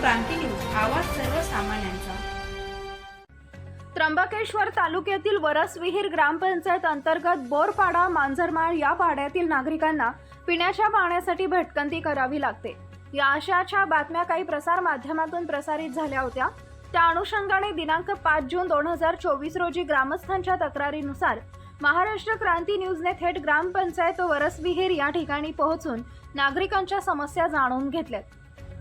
क्रांती news आवाज सर्वसामान्यांचा. त्र्यंबकेश्वर तालुक्यातील वरसविहीर ग्रामपंचायत अंतर्गत बोरपाडा मांजरमाळ या पाड्यातील नागरिकांना पिण्याच्या पाण्यासाठी भटकंती करावी लागते. या आशयाच्या बातम्या काही प्रसार माध्यमातून प्रसारित झाल्या होत्या. त्या अनुषंगाने दिनांक पाच जून दोन हजार चोवीस रोजी ग्रामस्थांच्या तक्रारीनुसार महाराष्ट्र क्रांती न्यूजने थेट ग्रामपंचायत वरसविहीर या ठिकाणी पोहोचून नागरिकांच्या समस्या जाणून घेतल्यात.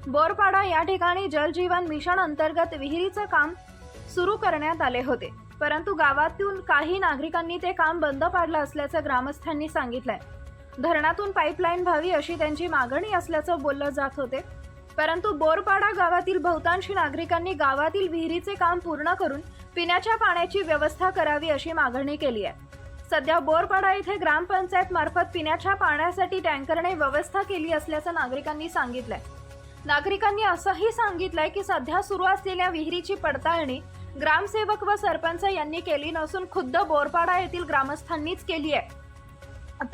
बोरपाडा या ठिकाणी जलजीवन मिशन अंतर्गत विहिरीचं काम सुरू करण्यात आले होते. परंतु गावातून काही नागरिकांनी ते काम बंद पाडलं असल्याचं ग्रामस्थांनी सांगितलंय. धरणातून पाईपलाईन व्हावी अशी त्यांची मागणी असल्याचं बोललं जात होते. परंतु बोरपाडा गावातील बहुतांशी नागरिकांनी गावातील विहिरीचे काम पूर्ण करून पिण्याच्या पाण्याची व्यवस्था करावी अशी मागणी केली आहे. सध्या बोरपाडा येथे ग्रामपंचायत मार्फत पिण्याच्या पाण्यासाठी टँकरने व्यवस्था केली असल्याचं नागरिकांनी सांगितलंय. नागरिकांनी असंही सांगितलंय की सध्या सुरू असलेल्या विहिरीची पडताळणी ग्रामसेवक व सरपंच यांनी केली नसून खुद्द बोरपाडा येथील ग्रामस्थांनीच केली आहे.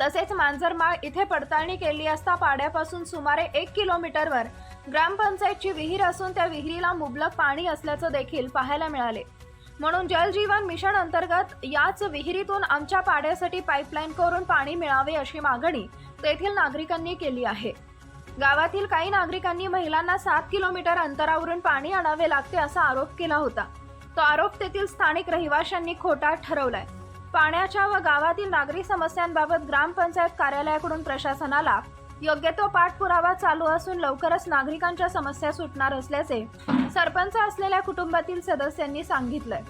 तसेच मांजरमाळ इथे पडताळणी केली असता पाड्यापासून सुमारे एक किलोमीटरवर ग्रामपंचायतची विहीर असून त्या विहिरीला मुबलक पाणी असल्याचं देखील पाहायला मिळाले. म्हणून जलजीवन मिशन अंतर्गत याच विहिरीतून आमच्या पाड्यासाठी पाईपलाईन करून पाणी मिळावे अशी मागणी तेथील नागरिकांनी केली आहे. गावातील काही नागरिकांनी महिलांना सात किलोमीटर अंतरावरून पाणी आणावे लागते असा आरोप केला होता. तो आरोप तेथील स्थानिक रहिवाशांनी खोटा ठरवलाय. पाण्याच्या व गावातील नागरी समस्यांबाबत ग्रामपंचायत कार्यालयाकडून प्रशासनाला योग्य तो पाठपुरावा चालू असून लवकरच नागरिकांच्या समस्या सुटणार असल्याचे सरपंच असलेल्या कुटुंबातील सदस्यांनी सांगितलंय.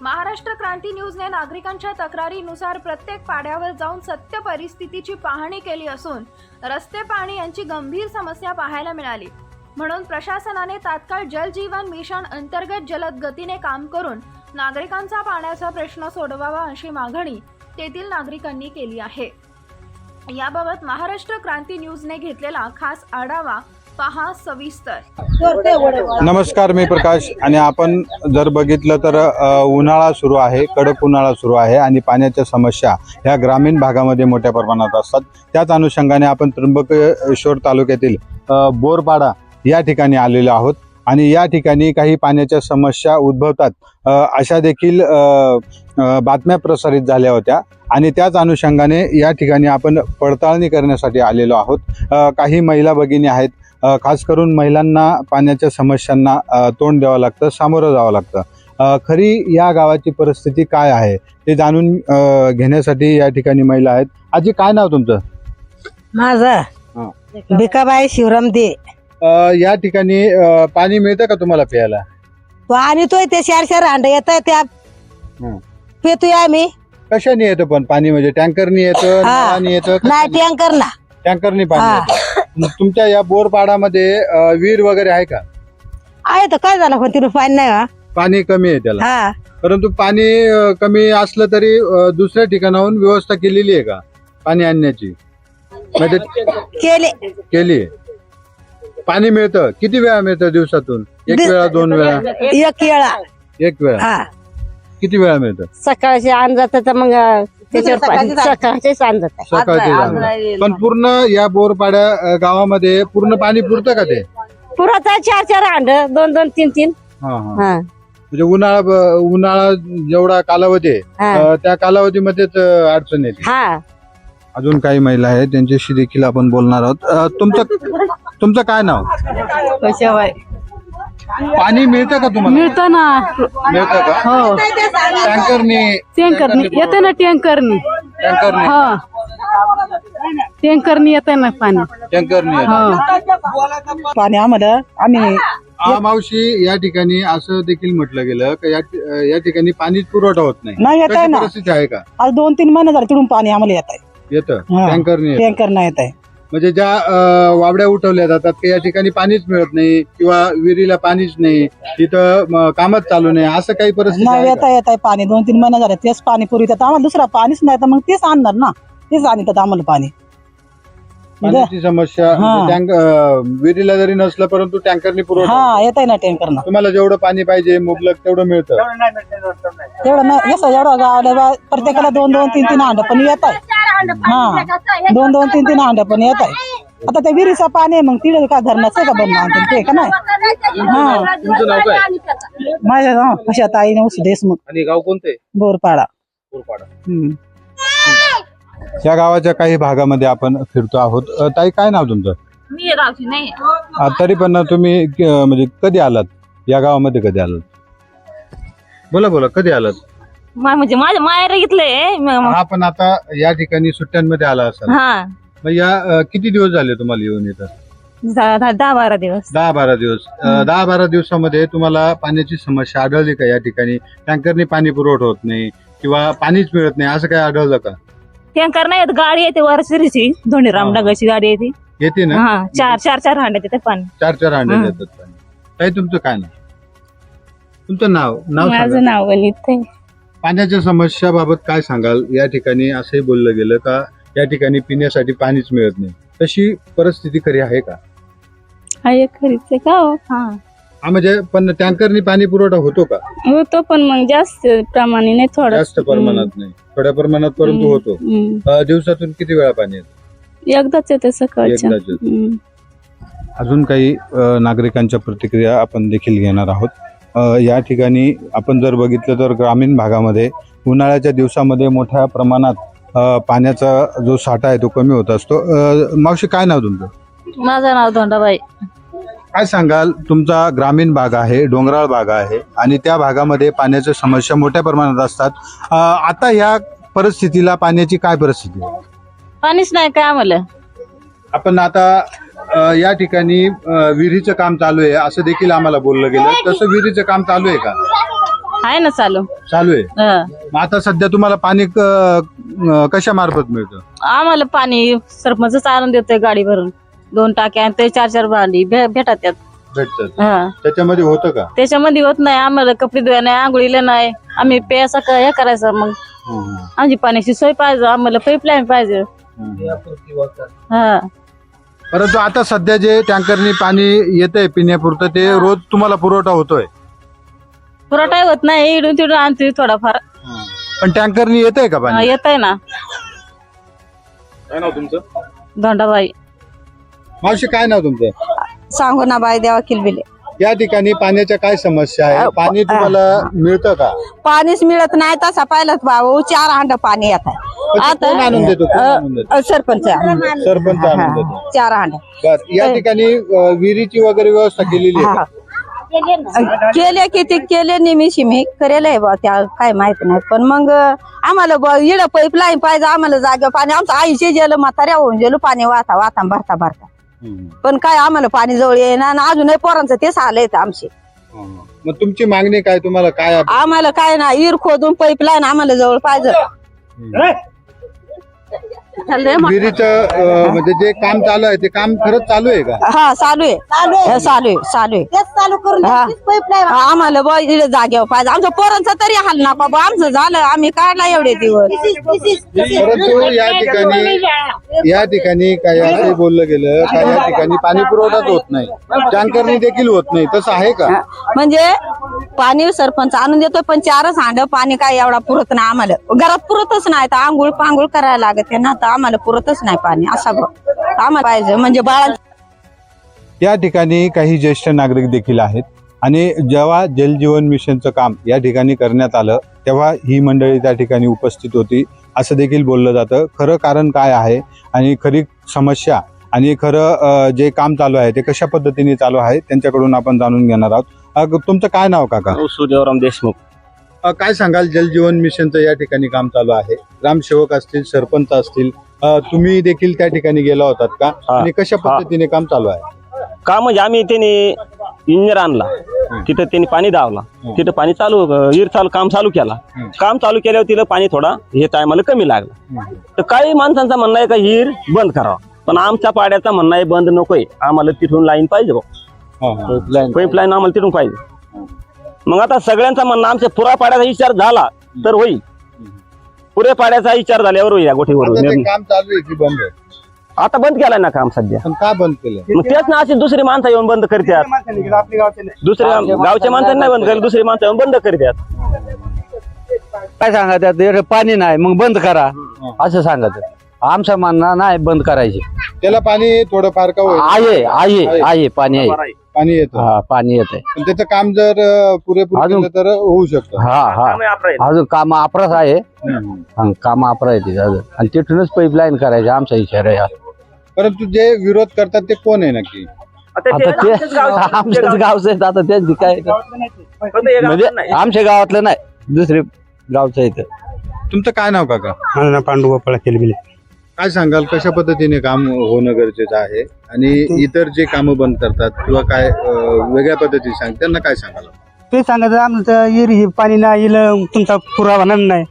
महाराष्ट्र क्रांती न्यूजने नागरिकांच्या तक्रारीनुसार प्रत्येक पाड्यावर जाऊन सत्य परिस्थितीची पाहणी केली असून रस्ते पाणी यांची गंभीर समस्या पाहायला मिळाली. म्हणून प्रशासनाने तात्काळ जलजीवन मिशन अंतर्गत जलद गतीने काम करून नागरिकांचा पाण्याचा प्रश्न सोडवावा अशी मागणी तेथील नागरिकांनी केली आहे. याबाबत महाराष्ट्र क्रांती न्यूजने घेतलेला खास आढावा पहा सविस्तर. नमस्कार मी प्रकाश. आणि आपण जर बघितलं तर उन्हाळा सुरू आहे कडक उन्हाळा सुरू आहे आणि पाण्याच्या समस्या ह्या ग्रामीण भागामध्ये मोठ्या प्रमाणात असतात. त्याच अनुषंगाने आपण त्र्यंबकेश्वर तालुक्यातील बोरपाडा या ठिकाणी आलेलो आहोत. आणि या ठिकाणी काही पाण्याच्या समस्या उद्भवतात. अशा देखील बातम्या प्रसारित झाल्या होत्या. आणि त्याच अनुषंगाने या ठिकाणी आपण पडताळणी करण्यासाठी आलेलो आहोत. काही महिला भगिनी आहेत. खास करून महिलांना पाण्याच्या समस्यांना तोंड द्यावं लागतं सामोरं जावं लागतं. खरी या गावाची परिस्थिती काय आहे? ते जाणून घेण्यासाठी या ठिकाणी महिला आहेत. आजी काय नाव तुमचं? माझं. भिकाबाई शिवराम दे या ठिकाणी पाणी मिळतं का तुम्हाला प्यायला? तो आणतोय ते चार चार अंड येत त्या. पितोय आम्ही. कशाने येतं पण पाणी? म्हणजे टँकरनी येतं येतं नाही टँकर ना टँकरनी हा. पाणी येतं तुमच्या या बोरपाडामध्ये अ, विहीर वगैरे आहे का? आहे तर काय झालं पण तिला पाणी नाही हा? पाणी कमी आहे त्याला. हा. परंतु पाणी अ, कमी असलं तरी अ, दुसऱ्या ठिकाणाहून व्यवस्था केलेली आहे का? पाणी आणण्याची. म्हणजे केले. केली. आहे पाणी मिळतं. किती वेळा मिळतं दिवसातून? एक दि- वेळा दोन वेळा? एक केळा एक वेळा. हा. किती वेळा मिळतं? सकाळचे आण जात तर मग त्याच्यावर पाणी सकाळची. पण पूर्ण या बोरपाड्या अ, गावामध्ये पूर्ण पाणी पुरतं का ते? पुरत आहे चार चार अंड दोन दोन तीन तीन. हा हा. हा. म्हणजे उन्हाळा ब- उन्हाळा जेवढा कालावधी आहे हा. अ, त्या कालावधीमध्येच अ, अडचण येते. हा. अजून काही महिला आहेत त्यांच्याशी देखील आपण बोलणार आहोत. अ, तुमचं तुमचं काय नाव? पाणी मिळतं का तुम्हाला? मिळतं ना. मिळतं का? हो. टँकरनी? टँकरनी. येते ना टँकरनी. टँकरनी? हो. टँकरनी येते ना पाणी. टँकरनी हो. पाणी आम्हाला आम्ही आ, मावशी या ठिकाणी असं देखील म्हटलं गेलं की या ठि- या ठिकाणी पाणी पुरवठा होत नाही. नाही येत आहे ना. परिस्थिती आहे का? आज दोन तीन महिने झाले तिकडून पाणी आम्हाला येत आहे. येतं. हा. टँकरनी येतं. टँकर नाही येत आहे. म्हणजे ज्या अ, वावड्या उठवल्या जातात ते या ठिकाणी पाणीच मिळत नाही किंवा विहिरीला पाणीच नाही तिथं म, कामच चालू नाही. असं काही परिस्थिती नाही आहे येत का? येत आहे पाणी. दोन तीन महिने झाले तेच पाणी पुरवितात आम्हाला दुसरा पाणीच नाही तर मग तेच आणणार ना. तेच आणतात आम्हाला पाणी. म्हणजे पाण्याची समस्या हा. म्हणजे टँक अ, विहिरीला जरी नसलं परंतु टँकरनी पुरवठा हा येत आहे ना टँकर ना. तुम्हाला जेवढं पाणी पाहिजे मुबलक तेवढं मिळतं. एवढं नाही जसं एवढं गावाला बा- प्रत्येकाला दोन दोन तीन तीन अंड पण येत आहे हा. दोन दोन तीन तीन अंड पण येत आहे. आता त्या विहिरीचं पाणी आहे मग तिथे का धरणाचं का बनणं आणते ते का नाही? हा. तुमचं नाव काय? माझ्या अशा ताईने उस देशमुख. आणि गाव कोणते? बोरपाडा. कोरपाडा हम्म. या गावाच्या काही भागामध्ये आपण फिरतो आहोत. अ, ताई काय नाव तुमचं? मी गावची नाही. तरी पण तुम्ही क- म्हणजे कधी आलात? या गावामध्ये कधी आलात? बोला बोला कधी आलात? म्हणजे माझ्या माहेर घेतलंय हा पण आता या ठिकाणी सुट्ट्यांमध्ये आला असाल. हा. मग या अ, किती दिवस झाले तुम्हाला येऊन येतात दहा दहा- दहा बारा दिवस. दहा बारा दिवस. अ, दहा बारा दिवसामध्ये तुम्हाला पाण्याची समस्या आढळली का या ठिकाणी? टँकरनी पाणी पुरवठा होत नाही किंवा पाणीच मिळत नाही असं काय आढळलं का? टँकर नाही येत गाडी येते वरसिरीची धोंडी रामडागाची गाडी येते. येते ना? हा चार चार चार हांड्यात येते पाणी. चार चार हांडे हं. देतात पाणी. ताई तुमचं काय नाव? तुमचं नाव? नाव सांगा. माझं नाव वनित आहे. पाण्याच्या समस्याबाबत काय सांगाल? या ठिकाणी असंही बोललं गेलं का? या ठिकाणी पिण्यासाठी पाणीच मिळत नाही. तशी परिस्थिती खरी आहे का? हा एक खरीच आहे का हो? हा. हा म्हणजे पण टँकरनी पाणी पुरवठा होतो का? होतो पण मग जास्त प्रमाणे नाही थोडं. जास्त प्रमाणात नाही. थोड्या प्रमाणात परंतु होतो. अ, दिवसातून किती वेळा पाणी येतं? एकदाच येते सकाळच्या. एकदाच येतं. हम्म. अजून काही अ, नागरिकांच्या प्रतिक्रिया आपण देखील घेणार आहोत. या ठिकाणी आपण जर बघितलं तर ग्रामीण भागामध्ये उन्हाळ्याच्या दिवसामध्ये मोठ्या प्रमाणात पाण्याचा जो साठा आहे तो कमी होत असतो. मावशी काय नाव तुमचं? माझं नाव धोंडाबाई. काय सांगाल? तुमचा ग्रामीण भाग आहे डोंगराळ भाग आहे आणि त्या भागामध्ये पाण्याच्या समस्या मोठ्या प्रमाणात असतात. आता या परिस्थितीला पाण्याची काय परिस्थिती आहे? पाणीच नाही काय आम्हाला? आपण आता या ठिकाणी विहिरीचं काम चालू आहे असं देखील आम्हाला बोललं गेलं. तसं विहिरीचं काम चालू आहे का? आहे ना चालू. चालू आहे? हं. मग आता सध्या तुम्हाला पाणी कशा मार्फत मिळतं? आम्हाला पाणी सरपंच आणून देतोय गाडी भरून दोन टाक्या आणि ते चार चार भांडी भे- भेटतात त्यात. भेटतं हा. त्याच्यामध्ये होतं का? त्याच्यामध्ये होत नाही. आम्हाला कपडे धुया नाही आंघोळीला नाही. आम्ही प्यायचा क- हे करायचं मग. आमची पाण्याची सोय पाहिजे. आम्हाला पाईपलाईन पाहिजे. हा. परंतु आता सध्या जे टँकरनी पाणी येतंय पिण्यापुरतं ते रोज तुम्हाला पुरवठा होतोय. पुरवठा होत नाही इडून तिडून आणतोय थोडाफार. पण टँकरनी येतंय का पाणी? येत आहे ना. काय नाव तुमचं? धोंडाबाई. मावशी काय नाव तुमचं? सांगू ना बाई देवा किलबिले. या ठिकाणी पाण्याच्या काय समस्या आहे? पाणी तुम्हाला मिळतं का? पाणीच मिळत नाही तसा पाहिलं भाऊ चार हांड पाणी येत आहे. पण ते कोण आणून देतो कोण आणून देतो? अ, सरपंच सरपंच आणून देतो. चार हांड. बर या ठिकाणी अ, विहिरीची वगैरे व्यवस्था केलेली आहे का? केले किती केले निमिषी मी करेल आहे बा त्या काय माहीत नाही. पण मग आम्हाला ब- इड पाईपलाईन पाहिजे आम्हाला जागा पाणी आमचं आईचे गेलं म्हाताऱ्या होऊन गेलो पाणी वाता वाता भरता भरता. पण काय आम्हाला पाणी जवळ येईना आणि अजूनही पोरांचं तेच आलंय आमचे. मग तुमची मागणी काय? तुम्हाला काय आप- आम्हाला काय ना इर खोदून पाईपलाईन आम्हाला जवळ पाहिजे. विहिरीचं अ, म्हणजे जे काम चालू आहे ते काम खरंच चालू आहे का? हा चालू आहे. हे चालू आहे चालू आहे. चालू करून आम्हाला ब इकडे जागेवर पाहिजे. आमच्या पोरांचं तरी हाल नका बा. आमचं झालं आम्ही काढला एवढे दिवस. परंतु या ठिकाणी या ठिकाणी काय असं बोललं गेलं का या ठिकाणी पाणी पुरवठाच होत नाही. टँकरनी देखील होत नाही. तसं आहे का? म्हणजे पाणी सरपंच आणून देतोय पण चारच हांड पाणी काय एवढा पुरत नाही आम्हाला. घरात पुरतच नाही तर आंघोळ पांघोळ करायला लागत ना तर आम्हाला पुरतच नाही पाणी असा आम्हाला पाहिजे म्हणजे बाळा या ठिकाणी काही ज्येष्ठ नागरिक देखील आहेत. आणि जेव्हा जलजीवन मिशनचं काम या ठिकाणी करण्यात आलं तेव्हा ही मंडळी त्या ठिकाणी उपस्थित होती. असं देखील बोललं जातं. खरं कारण काय आहे आणि खरी समस्या आणि खरं जे काम चालू आहे ते कशा पद्धतीने चालू आहे त्यांच्याकडून आपण जाणून घेणार आहोत. अ, तुमचं काय नाव काका? सुदेवराम देशमुख. अ, काय सांगाल जलजीवन मिशनचं या ठिकाणी काम चालू आहे. ग्रामसेवक असतील सरपंच असतील अ, तुम्ही देखील त्या ठिकाणी गेला होतात का? हा. आणि कशा पद्धतीने काम चालू आहे? का म्हणजे आम्ही त्याने इंजिनियर आणला. तिथं त्यांनी पाणी दावला. तिथं पाणी चालू विहीर चालू काम चालू केला. हम्म. काम चालू केल्यावर तिला पाणी थोडा हे टायमाला कमी लागला. तर काही माणसांचं म्हणणं आहे का हिर बंद करावा. पण आमच्या पाड्याचा म्हणणं आहे बंद नकोय. आम्हाला तिथून लाईन पाहिजे हा. पाईपलाईन आम्हाला तिथून पाहिजे. मग आता सगळ्यांचा म्हणणं आमच्या पुरा पाड्याचा विचार झाला तर होईल. पुऱ्या पाड्याचा विचार झाल्यावर होईल या आता गोष्टीवर ते निर्णय. काम चालू आहे की बंद? आहे आता बंद केलाय ना काम सध्या. पण का बंद केलं मग तेच ना अशी दुसरी माणसं येऊन बंद करतात. दुसऱ्या गावच्या माणसांनी नाही बंद केलं दुसरी माणसं येऊन बंद करतात. काय सांगत पाणी नाही मग बंद करा. असं सांगत आमचं म्हणणं नाही बंद करायची. त्याला पाणी थोडंफार का होईल? आहे आहे आहे पाणी आहे. पाणी येतं हा पाणी येत आहे पण त्याचं काम जर अं, पुरेपूर अजून- केलं तर होऊ शकतं हा हा त्यामुळे. अजून काम अपराच आहे हम्म. हा, काम आहे तिथं अजून आणि तिथूनच पाईपलाईन करायची आमचा विचार आहे हा. परंतु जे विरोध करतात ते कोण आहे नक्की आता आता ते आमच्याच गावचं- आमच्याच गावचं आहे आता त्यांची काय फक्त हे म्हणजे गावचं नाही. आमच्या गावातलं नाही दुसरे गावचं आहे इथं. तुमचं काय नाव काका माझं नाव पांडू गोपाळ केलबिले काय सांगाल? कशा पद्धतीने काम होणं गरजेचं आहे? आणि इतर जे कामं बंद करतात किंवा काय अं, वेगळ्या पद्धतीने सांग त्यांना काय सांगाल? ते सांगायचं आमचं हे पाणी नाही येईल तुमचा पुरावा नाही नाही.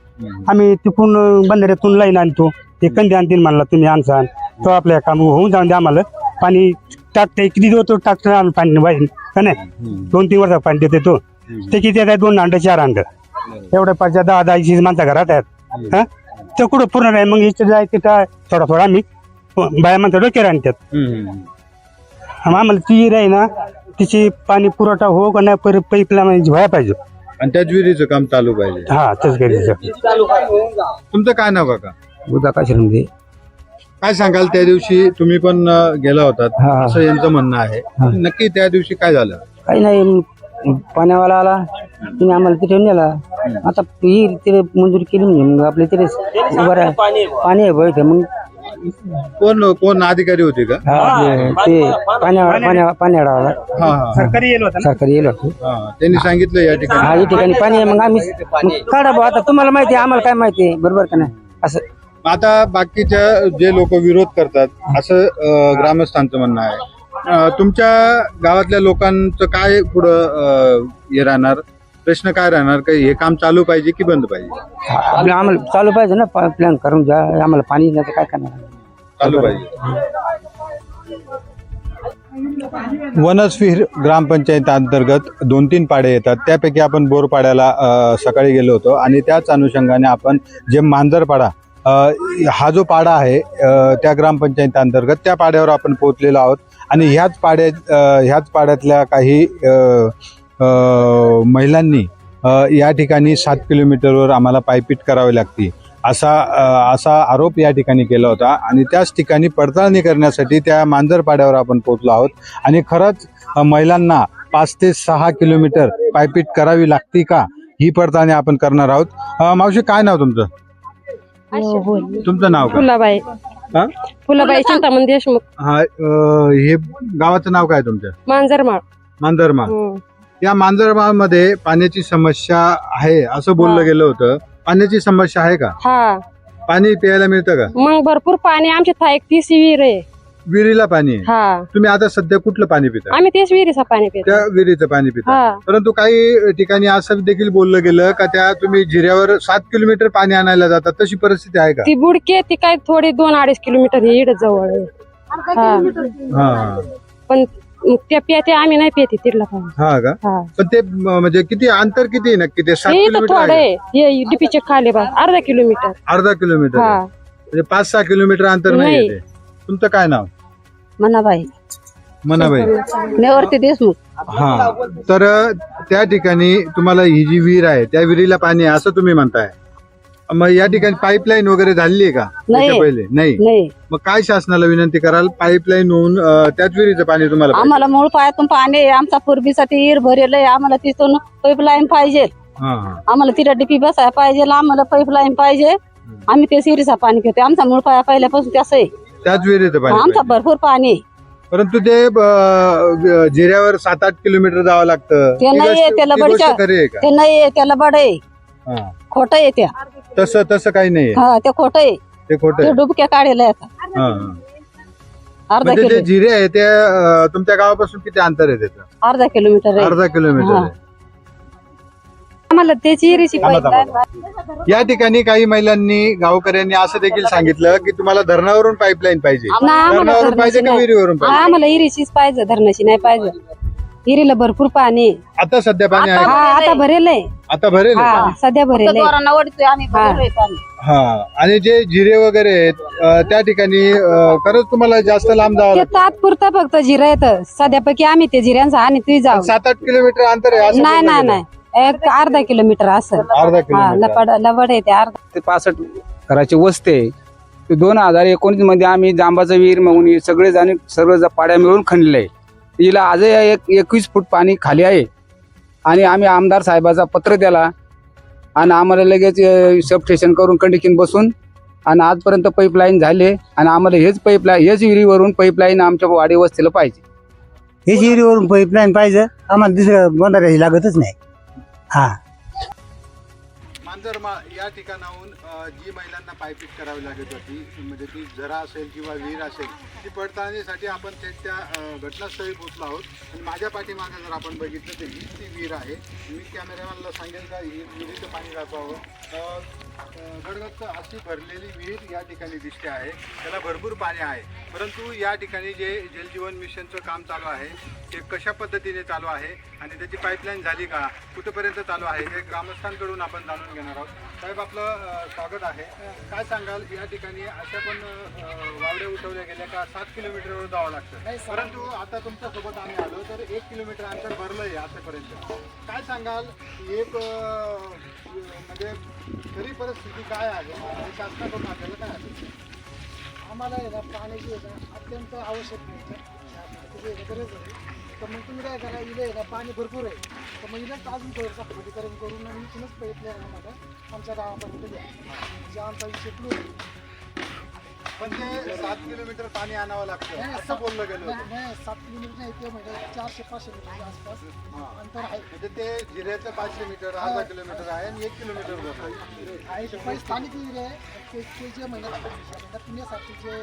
आम्ही तिकून बंधाऱ्यातून लाईन आणतो. ते कंदी आणतील म्हणला तुम्ही आणसान तो आपल्या काम होऊन जाऊन द्या आम्हाला. पाणी टाकते किती दिवस तो टाकतो आम्ही पाणी पाहिजे का नाही? दोन तीन वर्षा पाणी देते तो. ते किती आहे दोन अंड चार अंड. एवढ्या पाचच्या दहा दहा वीस माणसं घरात आहेत. हा? ते कुठं पूर्ण नाही. मग इथे जायचं काय? थोडा थोडा आम्ही बाया म्हणतो डोक्यावर आणतात आम- आम्हाला ती आहे ना तिची पाणी पुरवठा हो का नाही पर पाईपला म्हणजे व्हायला पाहिजे. आणि त्याच विहिरीचं काम चालू पाहिजे. हा तेच गरजेचं तुमचं काय नाव काका? उद्या काय शिरंदे काय सांगाल त्या दिवशी? तुम्ही पण अं, गेला होतात. हा, हा. असं यांचं म्हणणं आहे. नक्की त्या दिवशी काय झालं? काही नाही पाण्यावाला आला तिने आम्हाला तिथे नेला. आता ही तिथे मंजुरी केली म्हणजे मग आपले तिथे उभं राहा पाणी आहे बघ इथे. मग कोण कोण अधिकारी होते का? हा, आपले ते पाण्या पाण्या पाण्यावाला. हा हा सरकारी येईल होता सरकारी येईल होतं. हा त्यांनी सांगितलं या हा ठिकाणी या ठिकाणी पाणी आहे मग आम्ही मग काढा भाऊ आता तुम्हाला माहिती आहे आम्हाला काय माहिती आहे बरोबर का नाही? असं. आता बाकीच्या जे लोक विरोध करतात असं अं, ग्रामस्थांचं म्हणणं आहे. अं, तुमच्या गावातल्या लोकांचं काय पुढं अं, हे राहणार? प्रश्न काय राहणार? का हे काम चालू पाहिजे की बंद पाहिजे? आपलं आम्हाला चालू पाहिजे ना प्लॅन करून जा आम्हाला पाणी नाही तर काय करणार? चालू पाहिजे. वनस्विहीर ग्रामपंचायत अंतर्गत दोन तीन पाडे येतात. त्यापैकी आपण बोरपाड्याला अ, सकाळी गेलो होतो आणि त्याच अनुषंगाने आपण जे मांजरपाडा अ, हा जो पाडा आहे अ, त्या ग्रामपंचायत अंतर्गत त्या पाड्यावर आपण पोहोचलेलो आहोत. आणि ह्याच पाड्या अ, ह्याच पाड्यातल्या काही महिलांनी या ठिकाणी सात किलोमीटरवर आम्हाला पायपीट करावी लागते. असा असा आरोप या ठिकाणी केला होता आणि त्याच ठिकाणी पडताळणी करण्यासाठी त्या मांजरपाड्यावर आपण पोहोचलो आहोत आणि खरंच महिलांना पाच ते सहा किलोमीटर पायपीट करावी लागते का? ही पडताळणी आपण करणार आहोत. मावशी काय नाव तुमचं? तुमचं नाव फुलाबाई. हा? फुलाबाई चिंतामण देशमुख. हा अ, हे गावाचं नाव काय तुमचं? मांजरमाळ. मांजरमाळ. हम्म. या मांजरमाळमध्ये पाण्याची समस्या आहे असं बोललं हा. गेलं होतं. पाण्याची समस्या आहे का? हा. पाणी प्यायला मिळतं का? मग भरपूर पाणी आमच्या था एक तीस विहीर आहे. विहिरीला पाणी आहे. हा. तुम्ही आता सध्या कुठलं पाणी पिता? आम्ही तेच विहिरीचं पाणी पितो. त्या विहिरीचं पाणी पिता. हा. परंतु काही ठिकाणी असं देखील बोललं गेलं का त्या तुम्ही जिऱ्यावर सात किलोमीटर पाणी आणायला जातात तशी परिस्थिती आहे का? ती बुडके ती काय थोडी दोन अडीच किलोमीटर हे इकडे जवळ आहे हा. हा. पण त्या प्याते आम्ही नाही पिते तिथला पाणी. हा का? हा. पण ते म- म्हणजे किती अंतर किती आहे नक्की? ते सात हे इथं किलोमीटर थोडं आहे. आहे. हे डीपीचे खाली बा अर्धा किलोमीटर. अर्धा किलोमीटर हा. आहे. म्हणजे पाच सहा किलोमीटर अंतर नाही. तुमचं काय नाव? मनाबाई. मनाबाई. नेवरती देशमुख. हा. तर त्या ठिकाणी तुम्हाला ही जी विहीर आहे त्या विहिरीला पाणी आहे असं तुम्ही म्हणताय. मग या ठिकाणी पाईपलाईन वगैरे झाली आहे का? नाही. त्याच्या पहिले? नाही. नाही. मग काय शासनाला विनंती कराल? पाईपलाईन होऊन अं, त्याच विहिरीचं पाणी तुम्हाला पाहिजे? आम्हाला मूळ पायातून पाणी आहे. आमचा पूर्वीसाठी विहीर भरेल आहे. आम्हाला तिथून पाईपलाईन पाहिजे. हा हा. आम्हाला तिला डीपी बसायला पाहिजे. आम्हाला पाईपलाईन पाहिजे. आम्ही ते सिरीचा पाणी घेतो आमचा मूळ पाया पहिल्यापासून त्याच आहे. त्याच विहिरीचं पाणी आमचा पाहिजे. भरपूर पाणी आहे. परंतु ते जिऱ्यावर सात आठ किलोमीटर जावं लागतं ते गोष्ट- त्याला ती गोष्ट बडीच्या- खरी आहे का ते नाही आहे त्याला बड आहे हा. खोटं आहे त्या तसं तसं काही नाहीये हा ते खोटं आहे ते खोटं ते आहे. डुबक्या काढले आता. अर्धा म्हणजे किलो जिरे आहे ते अं, तुमच्या गावापासून किती अंतर आहे त्याचं अर्धा किलोमीटर आहे अर्धा किलोमीटर. आहे आम्हाला त्याची थांबा, थांबा. या ठिकाणी काही महिलांनी गावकऱ्यांनी असं देखील सांगितलं की तुम्हाला धरणावरून पाईपलाईन पाहिजे धरणावरून पाहिजे धरणाची का नाही विहिरीवरून हा, पाहिजे आम्हाला इरीचीच पाहिजे धरणाची नाही पाहिजे इरीला भरपूर पाणी आहे. आता सध्या पाणी आहे हा? आता भरेल आहे आता भरेल हा? सध्या भरेल आहे दोरांना ओढतोय आम्ही हा. भरलोय पाणी. हा आणि जे जिरे वगैरे आहेत अं, त्या ठिकाणी अं, खरंच तुम्हाला जास्त लांब जावं ते लागतं तात्पुरतं फक्त जिरा येतं सध्यापैकी आम्ही ते जिऱ्यांचा आणि तुम्ही जाऊ सात आठ किलोमीटर अंतर आहे असं नाही नाही. नाही एक अर्धा किलोमीटर असं. अर्धा हा किलोमीटर लपड लवड आहे ते अर्धा. ते पासष्ट घराची वस्ती आहे. ते दोन हजार एकोणीसमध्ये आम्ही जांबाचं विहीर म्हणून हे सगळे जण सर्व ज- पाड्या मिळून खणलेलं आहे हिला आजही एक एकवीस फूट पाणी खाली आहे. आणि आम्ही आमदार साहेबाचा पत्र दिला. आणि आम्हाला लगेच सबस्टेशन करून कंडिशन बसून आणि आजपर्यंत पाईपलाईन झाले. आणि आम्हाला हेच पाईपलाईन हेच विहिरीवरून पाईपलाईन आमच्या वाडी वस्तीला पाहिजे. हे शिरीवरून पाईपलाईन पाहिजे. आम्हाला दुसरं बंधाऱ्याची लागतच नाही. हा. मांजरमाळ या ठिकाणाहून जी महिलांना पायपीट करावी लागत होती म्हणजे ती जरा असेल किंवा विहीर असेल ती पडताळणीसाठी आपण थेट त्या घटनास्थळी पोहोचलो आहोत. आणि माझ्या पाठीमागे जर आपण बघितलं तर हीच ती विहीर आहे. मी कॅमेरामॅनला सांगेल का ही विहिरीचं पाणी दाखवावं? अ, अशी भरलेली विहीर या ठिकाणी दिसते आहे. त्याला भरपूर पाणी आहे. परंतु या ठिकाणी जे जलजीवन मिशनचं काम चालू आहे ते कशा पद्धतीने चालू आहे आणि त्याची पाईपलाईन झाली का कुठंपर्यंत चालू आहे हे ग्रामस्थांकडून आपण जाणून घेणार आहोत. साहेब आपलं स्वागत आहे. काय सांगाल? या ठिकाणी अशा पण वावड्या उठवल्या गेल्या का? सात किलोमीटरवर जावं लागतं. परंतु आता तुमच्यासोबत आम्ही आलो तर एक किलोमीटर अंतर भरलं आहे आतापर्यंत. काय सांगाल? एक म्हणजे तरी परिस्थिती काय आहे? आणि शासनाकडून आपल्याला काय आहे? आम्हाला पाण्याची अत्यंत आवश्यक आहे. त्याची आहे ना गरज आहे. तर मग तुम्ही काय करा इले का पाणी भरपूर आहे. तर मग इथंच अजून थोडंसं खोलीकरण करून आणि इथूनच पाईप आहे आम्हाला आमच्या गावापर्यंत द्या जे म्हणजे आमचा विषय क्लोज आहे. ते सात किलोमीटर पाणी आणावं लागतं असं बोललं गेलं होतं. नाही सात किलोमीटर नाही ते म्हणजे चारशे पाचशे मीटरच्या आसपास हां. अंतर आहे म्हणजे ते जिऱ्याचं पाचशे मीटर अर्धा किलोमीटर आहे आणि एक किलोमीटर भरतं ते काही स्थानिक आहे ते ते जे महिन्यात महिन्यात पुण्यासाठी जे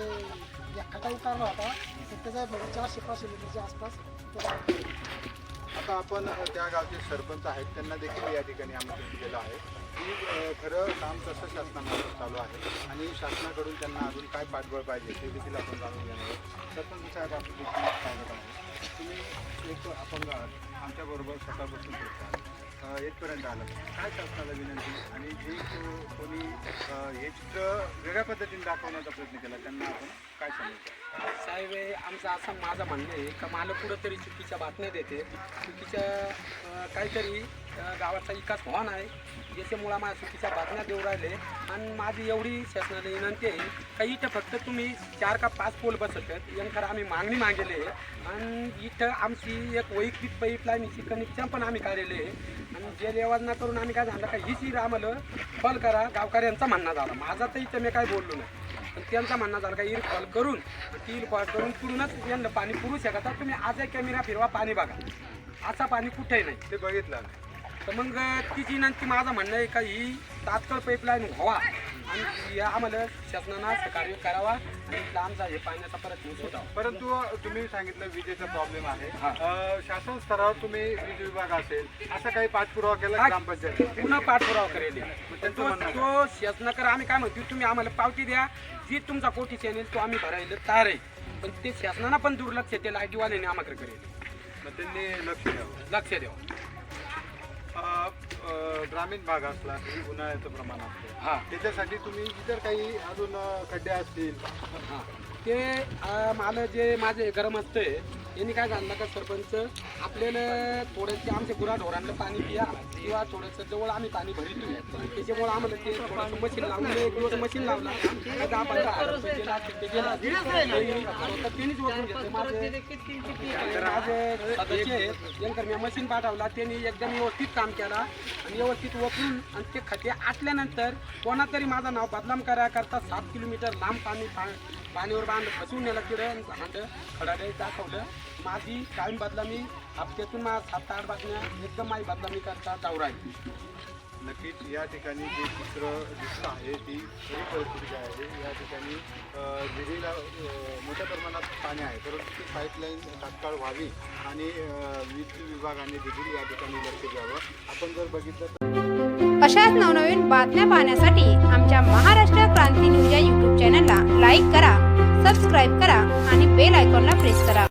या खटा उतारला होता तर त्याचा म्हणजे चारशे पाचशे मीटरच्या आसपास त्याला आता आपण त्या गावचे सरपंच आहेत त्यांना देखील या ठिकाणी आमंत्रित केलं आहे. की खरं काम कसं शासनामार्फत चालू आहे आणि शासनाकडून त्यांना अजून काय पाठबळ पाहिजे ते देखील आपण जाणून घेणार आहोत. सरपंच साहेब आपण देखील तुम्ही एक अपंग आहात. आमच्याबरोबर सकाळपासून येथपर्यंत आलं. काय शासनाला विनंती? आणि जे कोणी हे चित्र वेगळ्या पद्धतीने दाखवण्याचा प्रयत्न केला त्यांना आपण काय सांगितलं साहेब हे आमचं असं माझं म्हणणं आहे का मला कुठंतरी चुकीच्या बातम्या देते. चुकीच्या काहीतरी गावाचा विकास व्हा नाही ज्याच्यामुळं माझ्या चुकीच्या बातम्या देऊ राहिले. आणि माझी एवढी शासनाला विनंती आहे का इथं फक्त तुम्ही चार का पाच पोल बसत आहेत आम्ही मागणी मागेली आहे. आणि इथं आमची एक वैयक्तिक पाईपलाईनची कनेक्शन पण आम्ही काढलेले आहे. आणि जे लेवाजना करून आम्ही काय झालं का हीच ही आम्हाला कॉल करा गावकऱ्यांचा म्हणणं झाला. माझा तर इथं मी काय बोललो नाही. पण त्यांचा म्हणणं झालं का इर कॉल करून ती इर कॉल करून पुरूनच यांना पाणी पुरू शकता. तुम्ही आज एक कॅमेरा फिरवा पाणी बघा. असा पाणी कुठेही नाही. ते बघितलं. तर मग तिची विनंती माझं म्हणणं आहे का ही तात्काळ पाईपलाईन व्हावा. आणि या आम्हाला शासनानं सहकार्य करावा आणि इथला आमचा हे पाण्याचा प्रश्न सुटावा परंतु तुम्ही सांगितलं विजेचा प्रॉब्लेम आहे. अ, शासन स्तरावर तुम्ही वीज विभाग असेल असं काही पाठपुरावा केला. ग्रामपंचायत पुन्हा पाठपुरावा करेल. त्यांचं तो तो शासनाकर आम्ही काय म्हणतो तुम्ही आम्हाला पावती द्या. जी तुमचा कोटी चॅनेल तो आम्ही भरायला तयार आहे. पण ते शासनानं पण दुर्लक्ष ते लाईटीवाल्याने आम्हाला करेल. मग त्यांनी लक्ष द्यावं. लक्ष द्यावं. ग्रामीण भाग असला की उन्हाळ्याचं प्रमाण असतं. हा. त्याच्यासाठी तुम्ही इतर काही अजून अ, खड्डे असतील. हा. ते अं, मला जे माझे गरम असते यांनी काय झालं का सरपंच? आपल्याला थोडंसं आमच्या गुराढोरांना पाणी पिया किंवा थोडंसं जवळ आम्ही पाणी भरितो त्याच्यामुळे आम्हाला ते थोडंसं मशीन लावलं एक दिवस मशीन लावलं. दहा पंधरा हजार रुपये गेला ते गेला ते स्वतः त्यांनीच ओळखून घेतलं माझे माझे सदस्य आहेत यांकर मी मशीन पाठवला. त्यांनी एकदम व्यवस्थित काम केला. आणि व्यवस्थित वपरून आणि ते खते आटल्यानंतर कोणातरी माझं नाव बदनाम करायकरता सात किलोमीटर लांब पाणी पाणीवर बांध फसवून नेलं तिकडं हांड खडाडे दाखवलं. माझी कायम बदलामी हप्त्यातून माझ्या सात आठ बातम्या एकदम माझी बदलामी करता जाऊ राहिली नक्कीच या ठिकाणी जे चित्र दिसतं आहे ती खरी परिस्थिती आहे. या ठिकाणी विहिरीला मोठ्या प्रमाणात पाणी आहे. परंतु ती पाईपलाईन तात्काळ व्हावी आणि वीज विभागाने देखील या ठिकाणी लक्ष द्यावं. आपण जर बघितलं तर अशाच नवनवीन बातम्या पाहण्यासाठी आमच्या महाराष्ट्र क्रांती न्यूज या यूट्यूब चॅनलला लाईक करा सबस्क्राईब करा आणि बेल आयकॉनला प्रेस करा.